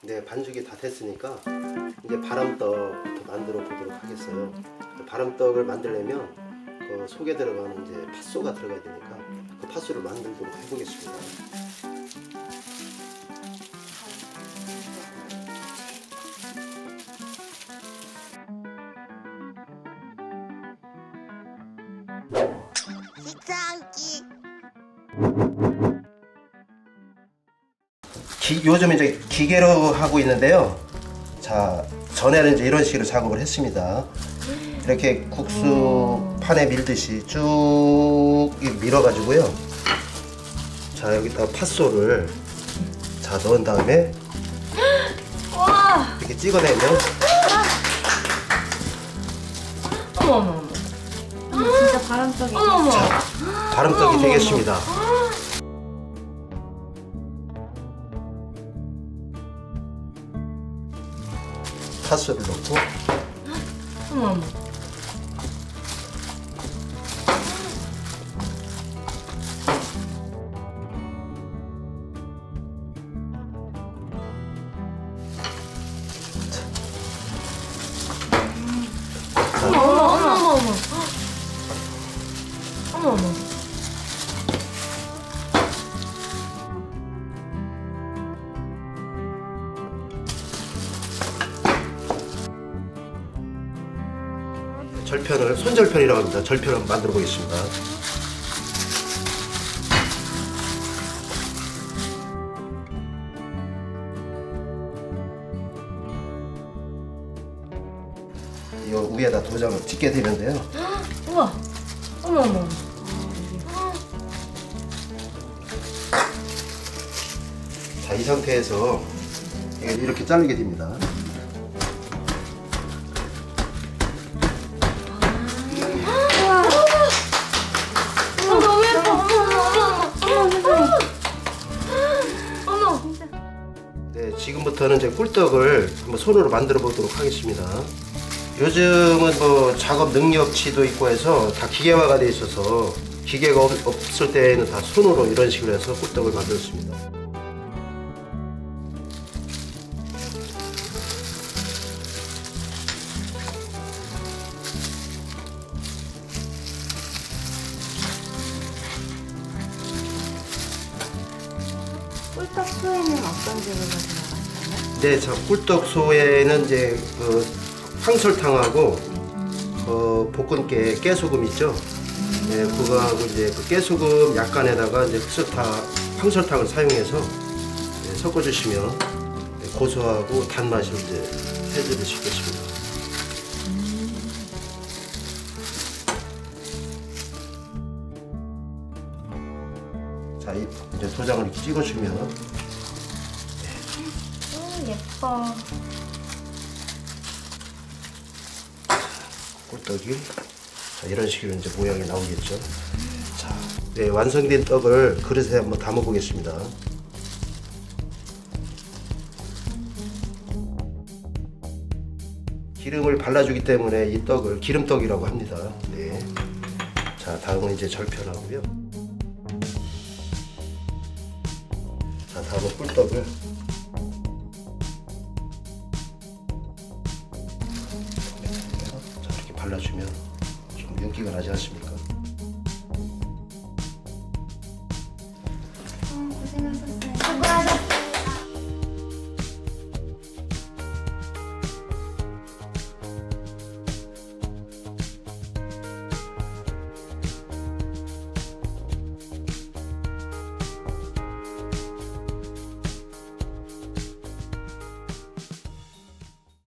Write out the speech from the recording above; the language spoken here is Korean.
네, 반죽이 다 됐으니까 이제 바람떡부터 만들어 보도록 하겠어요. 그 바람떡을 만들려면 그 속에 들어가는 이제 팥소가 들어가야 되니까 그 팥소를 만들도록 해보겠습니다. 식사기 기, 요즘 이제 기계로 하고 있는데요. 자, 전에는 이제 이런 식으로 작업을 했습니다. 이렇게 국수 판에 밀듯이 쭉 밀어가지고요. 자, 여기다 팥소를 자 넣은 다음에 와 이렇게 찍어내면 어머 어머 어머 진짜 바람떡이 어머 어머 바람떡이 되겠습니다. 팥소를 넣고. 어머 어머 절편을 손절편이라고 합니다. 절편을 만들어 보겠습니다. 이 위에다 도장을 찍게 되는데요. 우와 어머 어머 자, 이 상태에서 이렇게 자르게 됩니다. 네, 지금부터는 이제 꿀떡을 한번 손으로 만들어 보도록 하겠습니다. 요즘은 뭐 작업 능력치도 있고 해서 다 기계화가 돼 있어서 기계가 없, 없을 때에는 다 손으로 이런 식으로 해서 꿀떡을 만들었습니다. 꿀떡 수에는 어떤 재료가 들어갔어요? 네, 자 꿀떡소에는 이제 그 황설탕하고 어, 볶은깨 깨소금 있죠. 네, 그거하고 이제 그 깨소금 약간에다가 이제 흑설탕, 황설탕을 사용해서 네, 섞어주시면 네, 고소하고 단맛이 이제 해드릴 수 있겠습니다. 자, 이- 이제 도장을 이렇게 찍어주면 음, 예뻐 꿀떡이 자, 이런 식으로 이제 모양이 나오겠죠. 자, 네, 완성된 떡을 그릇에 한번 담아 보겠습니다. 기름을 발라주기 때문에 이 떡을 기름떡이라고 합니다. 네. 자, 다음은 이제 절편하고요. 자, 다음은 꿀떡을 발라주면 좀 윤기가 나지 않습니까? 어, 고생하셨어요.